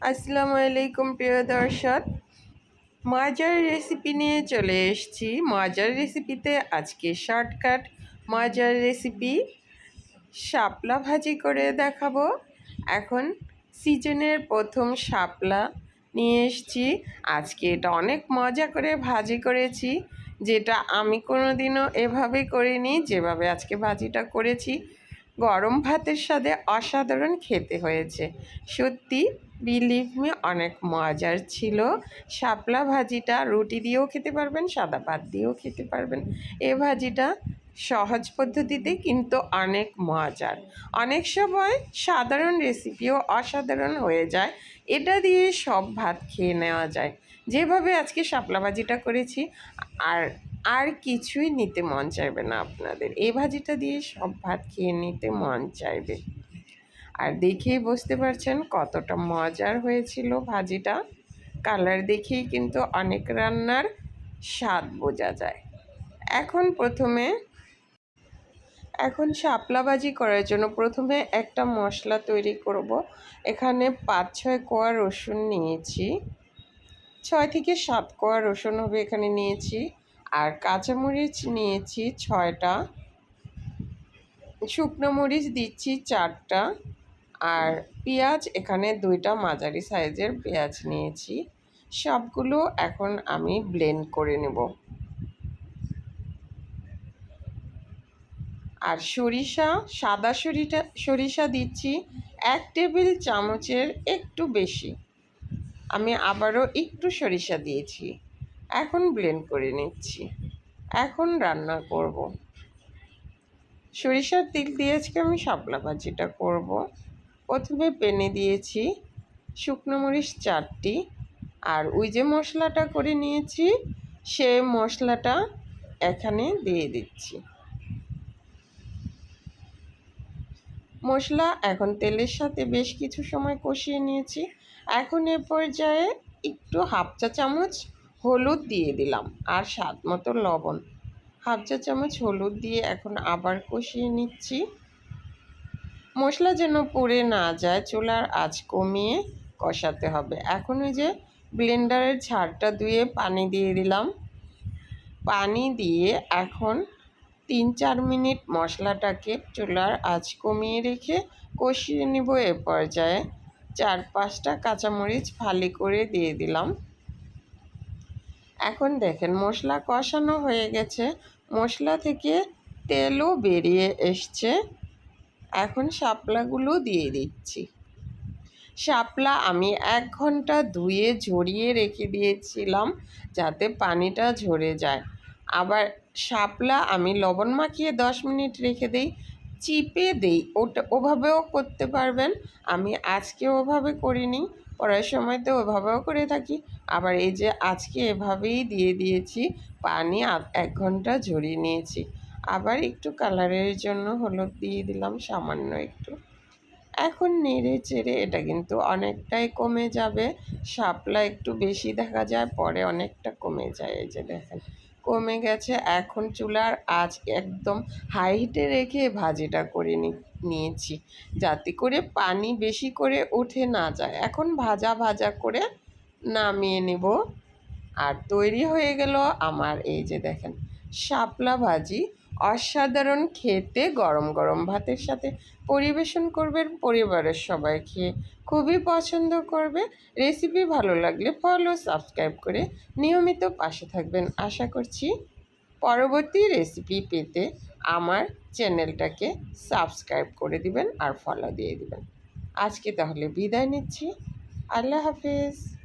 আসসালামু আলাইকুম, প্রিয় দর্শক। মাজার রেসিপি নিয়ে চলে এসেছি। মাজার রেসিপিতে আজকে শর্টকাট মাজার রেসিপি শাপলা ভাজি করে দেখাবো। এখন সিজনের প্রথম শাপলা নিয়ে এসেছি। আজকে এটা অনেক মজা করে ভাজি করেছি, যেটা আমি কোনো দিনও এভাবে করিনি, যেভাবে আজকে ভাজিটা করেছি। গরম ভাতের সাথে অসাধারণ খেতে হয়েছে। সত্যি বিলিভ মি অনেক মজার ছিল। শাপলা ভাজিটা রুটি দিয়েও খেতে পারবেন, সাদা ভাত দিয়েও খেতে পারবেন। এ ভাজিটা সহজ পদ্ধতিতে কিন্তু অনেক মজার। অনেক সময় সাধারণ রেসিপিও অসাধারণ হয়ে যায়। এটা দিয়ে সব ভাত খেয়ে নেওয়া যায়। যেভাবে আজকে শাপলা ভাজিটা করেছি, আর আর কিছুই নিতে মন চাইবে না আপনাদের। এই ভাজিটা দিয়ে সব ভাত খেয়ে নিতে মন চাইবে। আর দেখেই বুঝতে পারছেন কতটা মজার হয়েছিল ভাজিটা। কালার দেখেই কিন্তু অনেক রান্নার স্বাদ বোঝা যায়। এখন প্রথমে, এখন শাপলা ভাজি করার জন্য প্রথমে একটা মশলা তৈরি করব। এখানে পাঁচ, ছয় কোয়া রসুন নিয়েছি। ছয় থেকে সাত কোয়া রসুন হবে এখানে নিয়েছি। আর কাঁচামরিচ নিয়েছি ছয়টা। শুকনো মরিচ দিচ্ছি চারটা। আর পেঁয়াজ, এখানে দুইটা মাঝারি সাইজের পেঁয়াজ নিয়েছি। সবগুলো এখন আমি ব্লেন্ড করে নেব। আর সরিষা, সাদা সরিষা সরিষা দিচ্ছি এক টেবিল চামচের একটু বেশি। আমি আবারও একটু সরিষা দিয়েছি। এখন ব্লেন্ড করে নিচ্ছি। এখন রান্না করব। সরিষার তেল দিয়ে আজকে আমি শাপলা ভাজিটা করব। প্রথমে পেনে দিয়েছি শুকনো মরিচ চারটি আর ওই যে মশলাটা করে নিয়েছি, সে মশলাটা এখানে দিয়ে দিচ্ছি। মশলা এখন তেলের সাথে বেশ কিছু সময় কষিয়ে নিয়েছি। এখন এ পর্যায়ে একটু হাফ চা চামচ হলুদ দিয়ে দিলাম আর স্বাদ মতো লবণ। হাফ চা চামচ হলুদ দিয়ে এখন আবার কষিয়ে নিচ্ছি। মশলা যেন পুড়ে না যায়, চুলার আঁচ কমিয়ে কষাতে হবে। এখন ওই যে ব্লেন্ডারের ঝাড়টা ধুয়ে পানি দিয়ে দিলাম। পানি দিয়ে এখন তিন চার মিনিট মশলাটাকে চুলার আঁচ কমিয়ে রেখে কষিয়ে নিব এ পর্যায়ে। চার পাঁচটা কাঁচামরিচ ফালি করে দিয়ে দিলাম। এখন দেখেন, মশলা কষানো হয়ে গেছে। মশলা থেকে তেলও বেরিয়ে এসছে। এখন শাপলাগুলো দিয়ে দিচ্ছি। শাপলা আমি এক ঘণ্টা ধুয়ে ঝরিয়ে রেখে দিয়েছিলাম যাতে পানিটা ঝরে যায়। আবার শাপলা আমি লবণ মাখিয়ে দশ মিনিট রেখে দিই। চিপে দিই। ওটা ওভাবেও করতে পারবেন। আমি আজকে ওভাবে করিনি পড়ার সময় তো ওভাবেও করে থাকি। আবার এই যে আজকে এভাবেই দিয়ে দিয়েছি, পানি এক ঘণ্টা ঝরিয়ে নিয়েছি। আবার একটু কালারের জন্য হলুদ দিয়ে দিলাম, সামান্য একটু। এখন নেড়ে চেড়ে এটা কিন্তু অনেকটাই কমে যাবে। শাপলা একটু বেশি দেখা যায়, পরে অনেকটা কমে যায়, এই যে দেখেন। কমে গেছে। এখন চুলার আজ একদম হাই হিটে রেখে ভাজিটা করে নিয়েছি। যাতে করে পানি বেশি করে উঠে না যায়। এখন ভাজা ভাজা করে নামিয়ে নেব। আর তৈরি হয়ে গেল আমার এই যে দেখেন, শাপলা ভাজি। অসাধারণ খেতে, গরম গরম ভাতের সাথে পরিবেশন করবেন পরিবারের সবাই খেয়ে খুবই পছন্দ করবে। রেসিপি ভালো লাগলে ফলো সাবস্ক্রাইব করে নিয়মিত পাশে থাকবেন। আশা করছি পরবর্তী রেসিপি পেতে আমার চ্যানেলটাকে সাবস্ক্রাইব করে দিবেন আর ফলো দিয়ে দিবেন। আজকে তাহলে বিদায় নিচ্ছি। আল্লাহ হাফিজ।